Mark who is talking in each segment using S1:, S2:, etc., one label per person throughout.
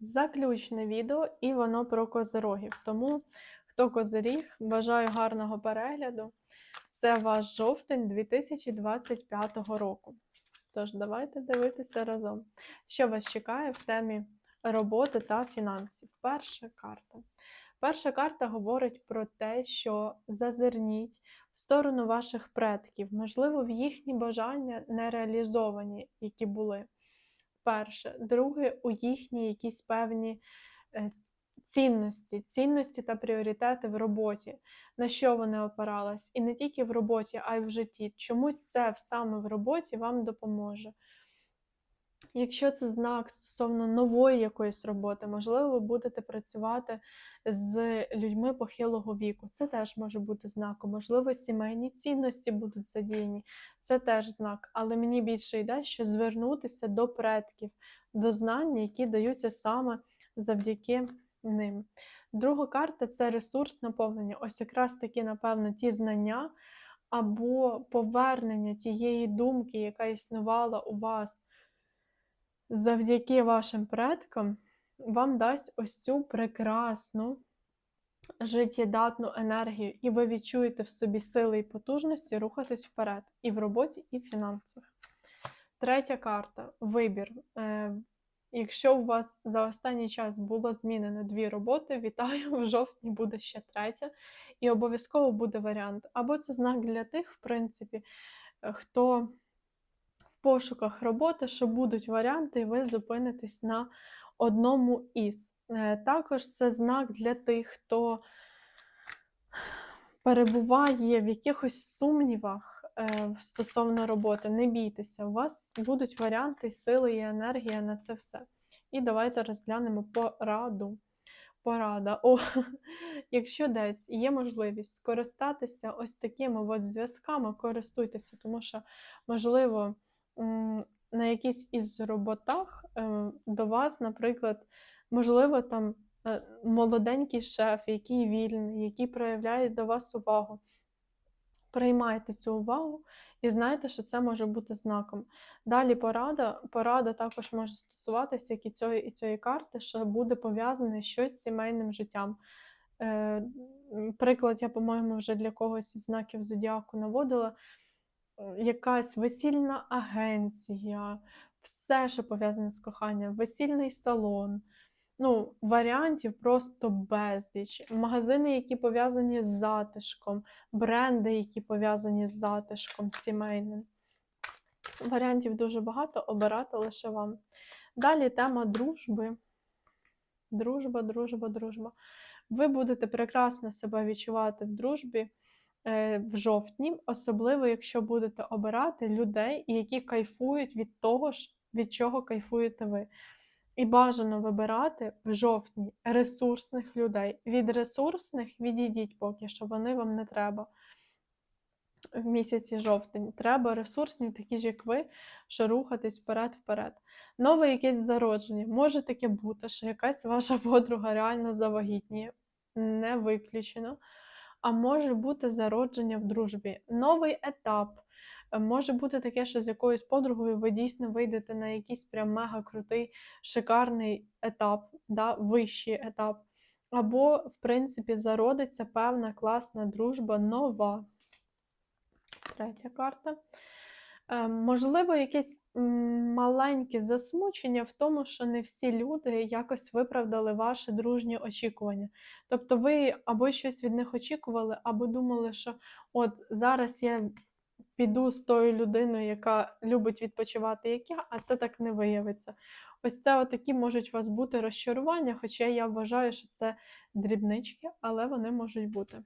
S1: Заключне відео, і воно про козирогів. Тому, хто козиріг, бажаю гарного перегляду. Це ваш жовтень 2025 року. Тож, давайте дивитися разом, що вас чекає в темі роботи та фінансів. Перша карта. Перша карта говорить про те, що зазирніть в сторону ваших предків, можливо, в їхні бажання не реалізовані, які були. Перше. Друге, у їхні якісь певні е, цінності, цінності та пріоритети в роботі, на що вони опирались. І не тільки в роботі, а й в житті. Чомусь це саме в роботі вам допоможе. Якщо це знак стосовно нової якоїсь роботи, можливо, ви будете працювати з людьми похилого віку. Це теж може бути знаком. Можливо, сімейні цінності будуть задіяні. Це теж знак. Але мені більше йде, що звернутися до предків, до знань, які даються саме завдяки ним. Друга карта це ресурс наповнення. Ось якраз таки, напевно, ті знання або повернення тієї думки, яка існувала у вас завдяки вашим предкам, вам дасть ось цю прекрасну життєдатну енергію, і ви відчуєте в собі сили і потужності рухатись вперед і в роботі, і в фінансах. Третя карта вибір. Е, Якщо у вас за останній час було змінено дві роботи, вітаю, в жовтні буде ще третя, і обов'язково буде варіант. Або це знак для тих, в принципі, е, хто пошуках роботи, що будуть варіанти, і ви зупинитесь на одному із. Е, Також це знак для тих, хто перебуває в якихось сумнівах е, стосовно роботи. Не бійтеся, у вас будуть варіанти, сили і енергія на це все. І давайте розглянемо пораду. Порада. О, якщо десь є можливість скористатися ось такими от зв'язками, користуйтеся, тому що, можливо, на якійсь із роботах е, до вас, наприклад, можливо, там е, молоденький шеф, який вільний, який проявляє до вас увагу. Приймайте цю увагу і знайте, що це може бути знаком. Далі порада. Порада також може стосуватися як і цієї, і цієї карти, що буде пов'язане щось з сімейним життям. Е, приклад, я, по-моєму, вже для когось із знаків зодіаку наводила. Якась весільна агенція, все, що пов'язане з коханням, весільний салон. Ну, варіантів просто безліч. Магазини, які пов'язані з затишком, бренди, які пов'язані з затишком сімейним. Варіантів дуже багато, обирати лише вам. Далі тема дружби. Дружба, дружба, дружба. Ви будете прекрасно себе відчувати в дружбі в жовтні, особливо, якщо будете обирати людей, які кайфують від того ж, від чого кайфуєте ви. І бажано вибирати в жовтні ресурсних людей. Від ресурсних відійдіть поки що, вони вам не треба в місяці жовтень. Треба ресурсні, такі ж, як ви, що рухатись вперед-вперед. Нове якесь зародження. Може таке бути, що якась ваша подруга реально завагітніє, не виключено. А може бути зародження в дружбі. Новий етап. Е, Може бути таке, що з якоюсь подругою ви дійсно вийдете на якийсь прям мега крутий, шикарний етап, да, вищий етап. Або, в принципі, зародиться певна класна дружба нова. Третя карта. Е, Можливо, якесь маленьке засмучення в тому, що не всі люди якось виправдали ваші дружні очікування. Тобто ви або щось від них очікували, або думали, що от зараз я піду з тою людиною, яка любить відпочивати, як я, а це так не виявиться. Ось це отакі можуть у вас бути розчарування, хоча я вважаю, що це дрібнички, але вони можуть бути.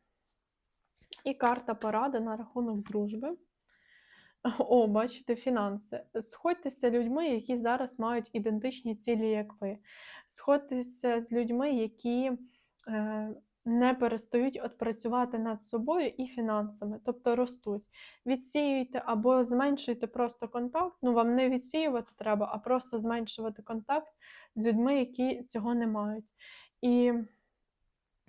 S1: І карта поради на рахунок дружби. О, бачите, фінанси. Сходьтеся з людьми, які зараз мають ідентичні цілі, як ви. Сходьтеся з людьми, які е, не перестають от працювати над собою і фінансами, тобто ростуть. Відсіюйте або зменшуйте просто контакт. Ну, вам не відсіювати треба, а просто зменшувати контакт з людьми, які цього не мають. І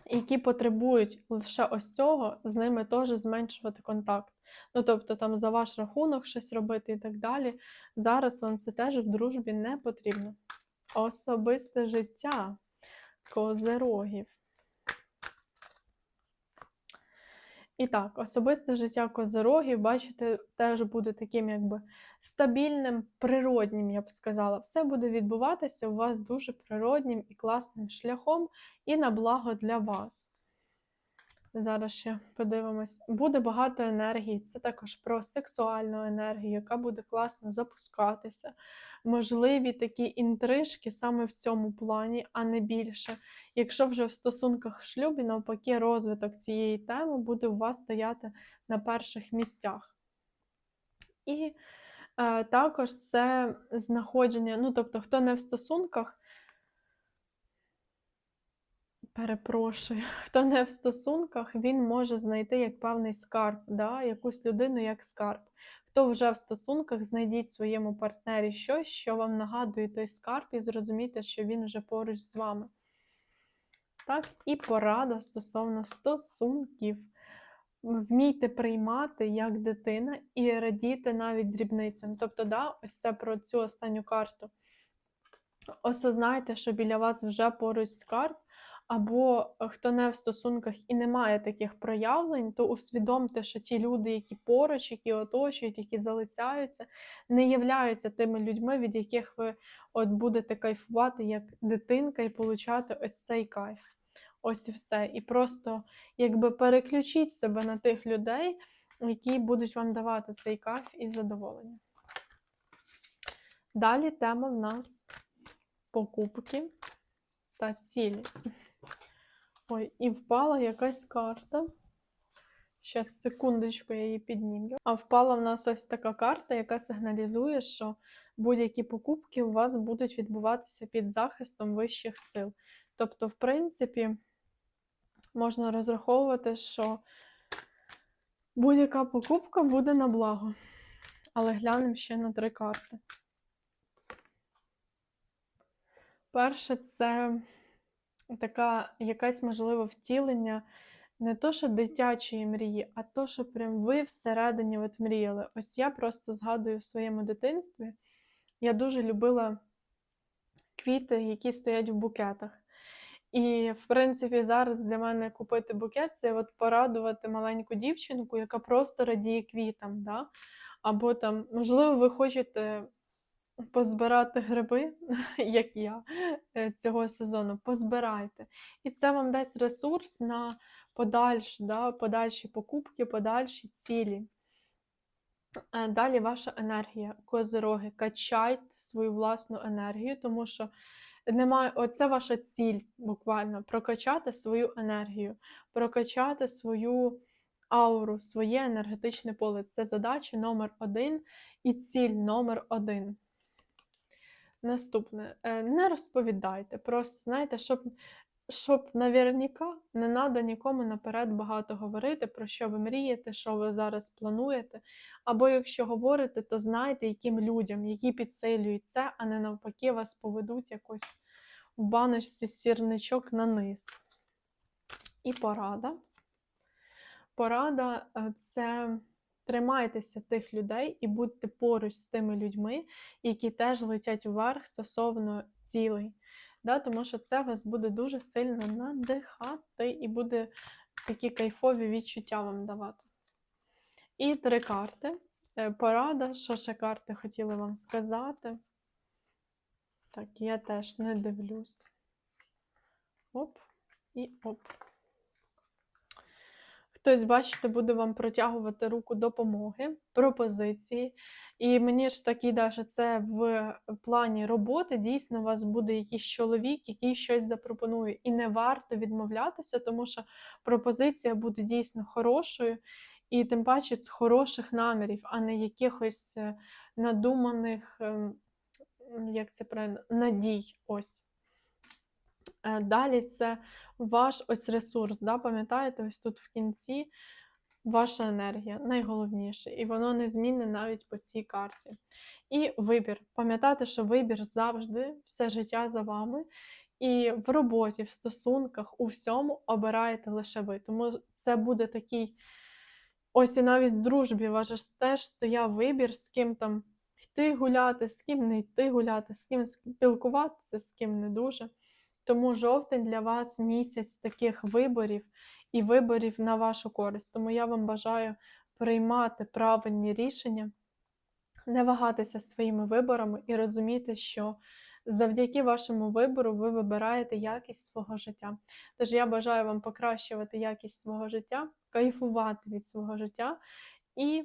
S1: які потребують лише ось цього, з ними теж зменшувати контакт. Ну, тобто там за ваш рахунок щось робити і так далі. Зараз вам це теж в дружбі не потрібно. особисте життя козерогів. І так, особисте життя козерогів, бачите, теж буде таким якби стабільним, природнім, я б сказала. Все буде відбуватися у вас дуже природнім і класним шляхом, і на благо для вас. Зараз ще подивимось. Буде багато енергії. Це також про сексуальну енергію, яка буде класно запускатися. Можливі такі інтрижки саме в цьому плані, а не більше. Якщо вже в стосунках в шлюбі, навпаки, розвиток цієї теми буде у вас стояти на перших місцях. І також це знаходження, ну тобто, хто не в стосунках, перепрошую, хто не в стосунках, він може знайти як певний скарб, да? якусь людину як скарб. Хто вже в стосунках, знайдіть своєму партнері щось, що вам нагадує той скарб, і зрозумійте, що він вже поруч з вами. Так, і порада стосовно стосунків. Вмійте приймати як дитина і радіти навіть дрібницям. Тобто, да, ось це про цю останню карту. Осознайте, що біля вас вже поруч скарб, або хто не в стосунках і не має таких проявлень, то усвідомте, що ті люди, які поруч, які оточують, які залицяються, не являються тими людьми, від яких ви от будете кайфувати як дитинка і получати ось цей кайф. Ось і все. І просто якби переключіть себе на тих людей, які будуть вам давати цей кайф і задоволення. Далі тема в нас покупки та цілі. Ой, і впала якась карта. Щас, секундочку, я її піднімлю. А впала в нас ось така карта, яка сигналізує, що будь-які покупки у вас будуть відбуватися під захистом вищих сил. Тобто, в принципі, можна розраховувати, що будь-яка покупка буде на благо. Але глянемо ще на три карти. Перше, це така якась можливе втілення не то, що дитячої мрії, а то, що прям ви всередині от мріяли. Ось я просто згадую в своєму дитинстві, я дуже любила квіти, які стоять в букетах. І, в принципі, зараз для мене купити букет це от порадувати маленьку дівчинку, яка просто радіє квітам. Да? Або там, можливо, ви хочете позбирати гриби, як я е, цього сезону, позбирайте. І це вам дасть ресурс на подальші, да, подальші покупки, подальші цілі. Е, Далі ваша енергія, козироги, качайте свою власну енергію, тому що немає, оце ваша ціль буквально прокачати свою енергію, прокачати свою ауру, своє енергетичне поле. Це задача номер один і ціль номер один. Наступне, е, не розповідайте, просто знаєте, щоб щоб наверняка не треба нікому наперед багато говорити, про що ви мрієте, що ви зараз плануєте. Або якщо говорите, то знайте, яким людям, які підсилюють це, а не навпаки, вас поведуть якось в баночці сірничок на низ. І порада. Порада е, це. Тримайтеся тих людей і будьте поруч з тими людьми, які теж летять вверх стосовно цілей. Да? Тому що це вас буде дуже сильно надихати і буде такі кайфові відчуття вам давати. І три карти. Е, порада, що ще карти хотіли вам сказати. Так, я теж не дивлюсь. Оп, і оп. Хтось, бачите, буде вам протягувати руку допомоги, пропозиції. І мені ж так іде, що це в плані роботи дійсно у вас буде якийсь чоловік, який щось запропонує. І не варто відмовлятися, тому що пропозиція буде дійсно хорошою, і тим паче з хороших намірів, а не якихось е, надуманих, ем, як це правильно, надій. Ось. Е, далі це ваш ось ресурс. Да? Пам'ятаєте, ось тут в кінці ваша енергія найголовніше, і воно не змінне навіть по цій карті. І вибір. Пам'ятайте, що вибір завжди, все життя за вами. І в роботі, в стосунках, у всьому обираєте лише ви. Тому це буде такий. Ось і навіть в дружбі ваш теж стояв вибір, з ким там йти гуляти, з ким не йти гуляти, з ким спілкуватися, з ким не дуже. Тому жовтень для вас місяць таких виборів і виборів на вашу користь. Тому я вам бажаю приймати правильні рішення, не вагатися своїми виборами і розуміти, що завдяки вашому вибору ви вибираєте якість свого життя. Тож я бажаю вам покращувати якість свого життя, кайфувати від свого життя і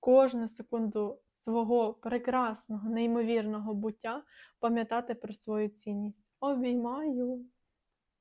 S1: кожну секунду свого прекрасного, неймовірного буття пам'ятати про свою цінність. Ouvir maior